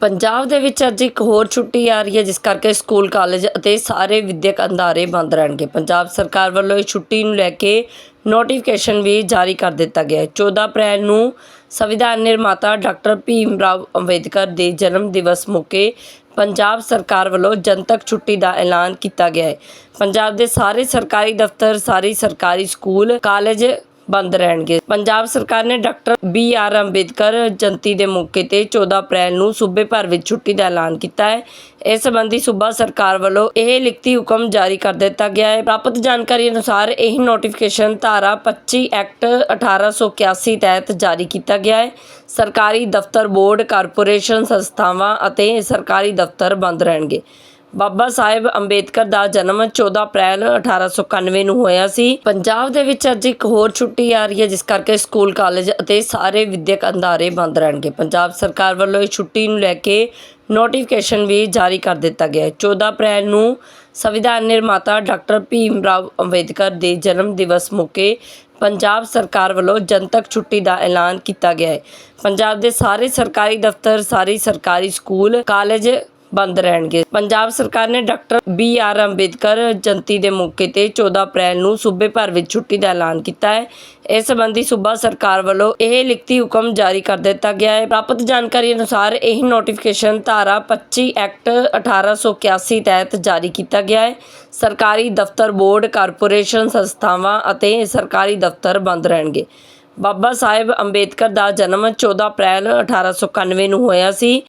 ਪੰਜਾਬ ਦੇ ਵਿੱਚ ਅੱਜ ਇੱਕ ਹੋਰ ਛੁੱਟੀ ਆ ਰਹੀ ਹੈ, ਜਿਸ ਕਰਕੇ ਸਕੂਲ, ਕਾਲਜ ਅਤੇ ਸਾਰੇ ਵਿਦਿਅਕ ਅਦਾਰੇ ਬੰਦ ਰਹਿਣਗੇ। ਪੰਜਾਬ ਸਰਕਾਰ ਵੱਲੋਂ ਇਸ ਛੁੱਟੀ ਨੂੰ ਲੈ ਕੇ ਨੋਟੀਫਿਕੇਸ਼ਨ ਵੀ ਜਾਰੀ ਕਰ ਦਿੱਤਾ ਗਿਆ ਹੈ। 14 ਅਪ੍ਰੈਲ ਨੂੰ ਸੰਵਿਧਾਨ ਨਿਰਮਾਤਾ ਡਾਕਟਰ ਭੀਮ ਰਾਓ ਅੰਬੇਦਕਰ ਦੇ ਜਨਮ ਦਿਵਸ ਮੌਕੇ ਪੰਜਾਬ ਸਰਕਾਰ ਵੱਲੋਂ ਜਨਤਕ ਛੁੱਟੀ ਦਾ ਐਲਾਨ ਕੀਤਾ ਗਿਆ ਹੈ। ਪੰਜਾਬ ਦੇ ਸਾਰੇ ਸਰਕਾਰੀ ਦਫ਼ਤਰ, ਸਾਰੇ ਸਰਕਾਰੀ ਸਕੂਲ, ਕਾਲਜ ਬੰਦ ਰਹਿਣਗੇ। ਪੰਜਾਬ ਸਰਕਾਰ ਨੇ doctor B R Ambedkar Jayanti ਦੇ ਮੌਕੇ ਤੇ 14 ਅਪ੍ਰੈਲ ਨੂੰ ਸੂਬੇ ਭਰ ਵਿੱਚ ਛੁੱਟੀ ਦਾ ਐਲਾਨ ਕੀਤਾ ਹੈ। ਇਸ ਸੰਬੰਧੀ ਸੂਬਾ ਸਰਕਾਰ ਵੱਲੋਂ ਇਹ ਲਿਖਤੀ ਹੁਕਮ ਜਾਰੀ ਕਰ ਦਿੱਤਾ ਗਿਆ ਹੈ। ਪ੍ਰਾਪਤ ਜਾਣਕਾਰੀ ਅਨੁਸਾਰ ਇਹ ਨੋਟੀਫਿਕੇਸ਼ਨ ਧਾਰਾ 25 ਐਕਟ 1881 ਤਹਿਤ ਜਾਰੀ ਕੀਤਾ ਗਿਆ ਹੈ। ਸਰਕਾਰੀ ਦਫ਼ਤਰ, ਬੋਰਡ, ਕਾਰਪੋਰੇਸ਼ਨ ਸੰਸਥਾਵਾਂ ਅਤੇ ਸਰਕਾਰੀ ਦਫ਼ਤਰ ਬੰਦ ਰਹਿਣਗੇ। ਬਾਬਾ ਸਾਹਿਬ ਅੰਬੇਦਕਰ ਦਾ ਜਨਮ 14 ਅਪ੍ਰੈਲ 1891 ਨੂੰ ਹੋਇਆ ਸੀ। ਪੰਜਾਬ ਦੇ ਵਿੱਚ ਅੱਜ ਇੱਕ ਹੋਰ ਛੁੱਟੀ ਆ ਰਹੀ ਹੈ, ਜਿਸ ਕਰਕੇ ਸਕੂਲ, ਕਾਲਜ ਅਤੇ ਸਾਰੇ ਵਿਦਿਅਕ ਅਦਾਰੇ ਬੰਦ ਰਹਿਣਗੇ। ਪੰਜਾਬ ਸਰਕਾਰ ਵੱਲੋਂ ਇਸ ਛੁੱਟੀ ਨੂੰ ਲੈ ਕੇ ਨੋਟੀਫਿਕੇਸ਼ਨ ਵੀ ਜਾਰੀ ਕਰ ਦਿੱਤਾ ਗਿਆ ਹੈ। 14 ਅਪ੍ਰੈਲ ਨੂੰ ਸੰਵਿਧਾਨ ਨਿਰਮਾਤਾ ਡਾਕਟਰ ਭੀਮ ਰਾਓ ਅੰਬੇਦਕਰ ਦੇ ਜਨਮ ਦਿਵਸ ਮੌਕੇ ਪੰਜਾਬ ਸਰਕਾਰ ਵੱਲੋਂ ਜਨਤਕ ਛੁੱਟੀ ਦਾ ਐਲਾਨ ਕੀਤਾ ਗਿਆ ਹੈ। ਪੰਜਾਬ ਦੇ ਸਾਰੇ ਸਰਕਾਰੀ ਦਫ਼ਤਰ, ਸਾਰੇ ਸਰਕਾਰੀ ਸਕੂਲ, ਕਾਲਜ ਬੰਦ ਰਹਿਣਗੇ। ਪੰਜਾਬ ਸਰਕਾਰ ਨੇ doctor B R Ambedkar Jayanti ਦੇ ਮੌਕੇ ਤੇ 14 ਅਪ੍ਰੈਲ ਨੂੰ ਸੂਬੇ ਭਰ ਵਿੱਚ ਛੁੱਟੀ ਦਾ ਐਲਾਨ ਕੀਤਾ ਹੈ। ਇਸ ਸੰਬੰਧੀ ਸੂਬਾ ਸਰਕਾਰ ਵੱਲੋਂ ਇਹ ਲਿਖਤੀ ਹੁਕਮ ਜਾਰੀ ਕਰ ਦਿੱਤਾ ਗਿਆ ਹੈ। ਪ੍ਰਾਪਤ ਜਾਣਕਾਰੀ ਅਨੁਸਾਰ ਇਹ ਨੋਟੀਫਿਕੇਸ਼ਨ ਧਾਰਾ 25 ਐਕਟ 1881 ਤਹਿਤ ਜਾਰੀ ਕੀਤਾ ਗਿਆ ਹੈ। ਸਰਕਾਰੀ ਦਫ਼ਤਰ, ਬੋਰਡ, ਕਾਰਪੋਰੇਸ਼ਨ ਸੰਸਥਾਵਾਂ ਅਤੇ ਸਰਕਾਰੀ ਦਫ਼ਤਰ ਬੰਦ ਰਹਿਣਗੇ। ਬਾਬਾ ਸਾਹਿਬ ਅੰਬੇਦਕਰ ਦਾ ਜਨਮ 14 ਅਪ੍ਰੈਲ 1891 ਨੂੰ ਹੋਇਆ ਸੀ।